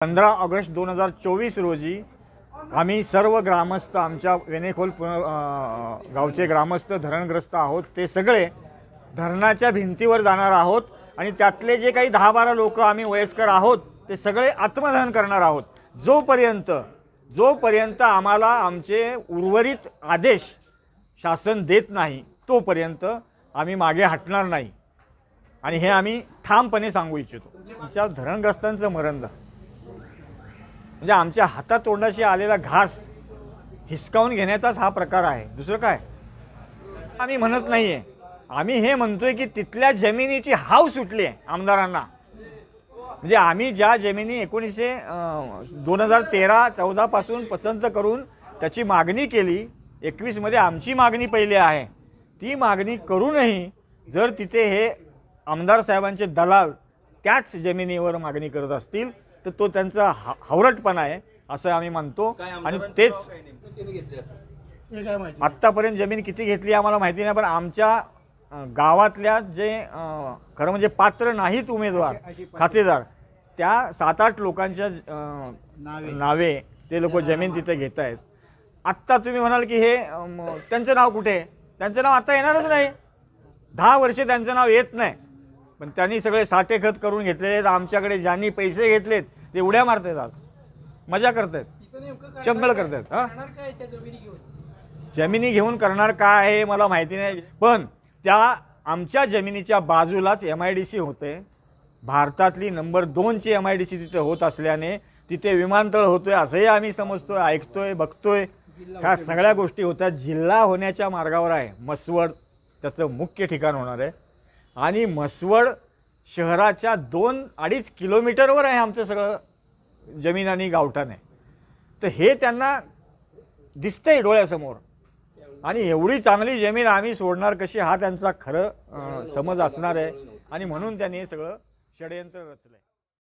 पंधरा ऑगस्ट दोन हजार चोवीस रोजी आम्ही सर्व ग्रामस्थ आमच्या वेनेखोल गावचे ग्रामस्थ धरणग्रस्त आहोत. ते सगळे धरणाच्या भिंतीवर जाणार आहोत आणि त्यातले जे काही दहा बारा लोक आम्ही वयस्कर आहोत ते सगळे आत्मदहन करणार आहोत. जोपर्यंत जोपर्यंत आम्हाला आमचे उर्वरित आदेश शासन देत नाही तोपर्यंत आम्ही मागे हटणार नाही. आणि हे आम्ही ठामपणे सांगू इच्छितो. आमच्या धरणग्रस्तांचं मरण झालं. म्हणजे आमच्या हातात तोंडाशी आलेला घास हिसकावून घेण्याचाच हा प्रकार आहे. दुसरं काय? आम्ही म्हणत नाही आहे आम्ही हे म्हणतोय की तिथल्या जमिनीची हाव सुटली आहे आमदारांना. म्हणजे आम्ही ज्या जमिनी एकोणीसशे दोन हजार तेरा चौदापासून पसंत करून त्याची मागणी केली एकवीसमध्ये आमची मागणी पहिली आहे. ती मागणी करूनही जर तिथे हे आमदार साहेबांचे दलाल त्याच जमिनीवर मागणी करत असतील तर तो त्यांचा हा हावरटपणा आहे असं आम्ही म्हणतो. आणि तेच हे काय माहिती? आत्तापर्यंत जमीन किती घेतली आम्हाला माहिती नाही पण आमच्या गावातल्या जे खरं म्हणजे पात्र नाहीत उमेदवार खातेदार त्या सात आठ लोकांच्या नावे. ते लोक जमीन तिथे घेत आहेत आत्ता तुम्ही म्हणाल की हे त्यांचं नाव कुठे? आहे? त्यांचं नाव आता येणारच नाही. दहा वर्षे त्यांचं नाव येत नाही. पण त्यांनी सगळे साठे खत करून घेतलेले आहेत. आमच्याकडे ज्यांनी पैसे घेतलेत ते उड्या मारतायत आज. मजा करतायत. चंगळ करतायत हां? जमिनी घेऊन? करणार काय आहे मला माहिती नाही. पण त्या आमच्या जमिनीच्या बाजूलाच एम आय डी सी होते. भारतातली नंबर दोनची एम आय डी सी तिथे होत असल्याने तिथे विमानतळ होतोय असंही आम्ही समजतोय ऐकतोय बघतोय. ह्या सगळ्या गोष्टी होत्या. जिल्हा होण्याच्या मार्गावर आहे. मसवड त्याचं मुख्य ठिकाण होणार आहे. आणि मसवड शहराच्या दोन अडीच किलोमीटरवर आहे आमचं सगळं जमीन आणि गावठाण. आहे तर हे त्यांना दिसतंय डोळ्यासमोर. आणि एवढी चांगली जमीन आम्ही सोडणार कशी हा त्यांचा खरं समज असणार आहे. आणि म्हणून त्यांनी हे सगळं षडयंत्र आहे